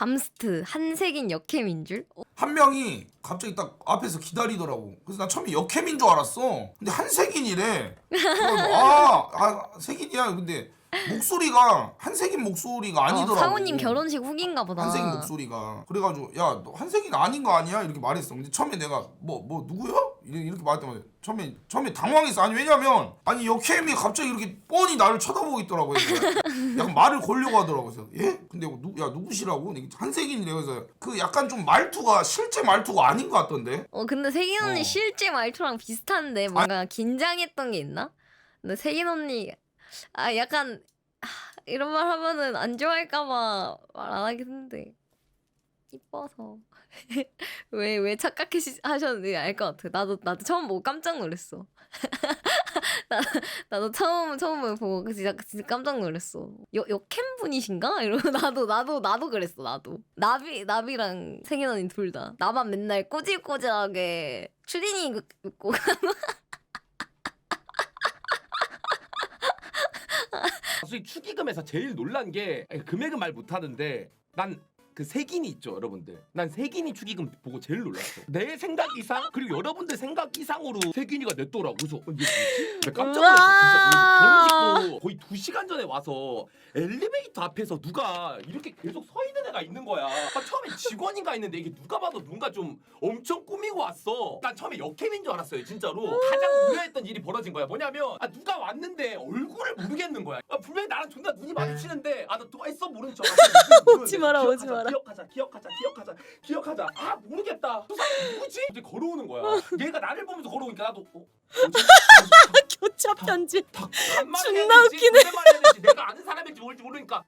감스트 한색인 역캠인 줄? 어, 한 명이 갑자기 딱 앞에서 기다리더라고. 그래서 나 처음에 역캠인 줄 알았어. 근데 한색인이래. 아, 아 색인이야. 근데 목소리가 한색인 목소리가 아니더라고. 어, 사모님 결혼식 후기인가 보다. 한색인 목소리가. 그래가지고 야 너 한색인 아닌 거 아니야? 이렇게 말했어. 근데 처음에 내가 뭐 뭐 누구요? 이렇게, 이렇게 말했더니 처음에 처음에 당황했어. 아니 왜냐면 아니 역캠이 갑자기 이렇게 뻔히 나를 쳐다보고 있더라고요. 약간 말을 걸려고 하더라고요. 그래서 예? 근데 누, 야 누구시라고? 한색인이래. 그래서 그 약간 좀 말투가 실제 말투가 아닌 것 같던데. 어 근데 세긴 언니 어. 실제 말투랑 비슷한데 뭔가 긴장했던 게 있나? 근데 세긴 언니 아 약간 하, 이런 말 하면은 안 좋아할까봐 말 안 하겠는데 이뻐서 왜 왜 착각해 하셨는지 알 것 같아. 나도 나도 처음 보고 깜짝 놀랐어. 나 나도 처음 처음 보고 진짜 진짜 깜짝 놀랐어. 여 여캠 분이신가? 이러고 나도 나도 나도 그랬어 나도. 나비 나비랑 세긴 언니 둘 다. 나만 맨날 꼬질꼬질하게 추리닝 입고 솔직히 축의금에서 제일 놀란 게 금액은 말 못하는데 난그 색인이 있죠 여러분들. 난 색인이 축의금 보고 제일 놀랐어. 내 생각 이상 그리고 여러분들 생각 이상으로 색인이가 냈더라고. 그래서 어, 이게 뭐지? 나 깜짝 놀랐어 진짜. 결혼식 도 거의 2시간 전에 와서 엘리베이터 앞에서 누가 이렇게 계속 서 있는 애가 있는 거야 나 처음에 직원인가 했는데 이게 누가 봐도 뭔가 좀 엄청 꾸미고 왔어 난 처음에 역캠인 줄 알았어요 진짜로 가장 우려했던 일이 벌어진 거야 뭐냐면 아 누가 왔는데 얼굴을 모르겠는 거야 아, 분명히 나랑 존나 눈이 마주치는데 아나 누가 있어 모르는 척 오지 마라, 오지 마라. 기억하자 기억하자 기억하자 기억하자 아 모르겠다 저 사람 누구지? 이제 걸어오는 거야 얘가 나를 보면서 걸어오니까 나도 어? 뭐지? 교차 편집. 반말 존나 될지 웃기네. 존댓말 해야 될지 내가 아는 사람일지 모를지 모르니까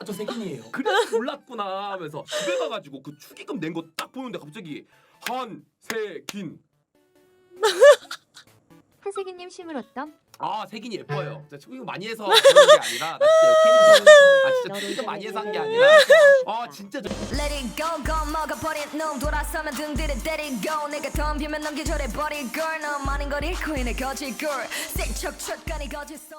어, 저 세균이에요. 그래서 몰랐구나 하면서 집에 가가지고 그 축의금 낸 거 딱 보는데 갑자기 한세긴. 한세기님 심으렀던 아 세균이 예뻐요. 진짜 축의금 많이 해서 그런 게 아니라 나 진짜 역행인 아 진짜 축의금 많이 해서 한 게 아니라. 아 진짜 저 Let it go go 먹어버린 놈 돌아서면 등 뒤를 때리고 내가 덤비면 넘겨줘래 버리 girl 너무 많은 걸 잃고 있네 거짓 girl 센척 척간이 거짓어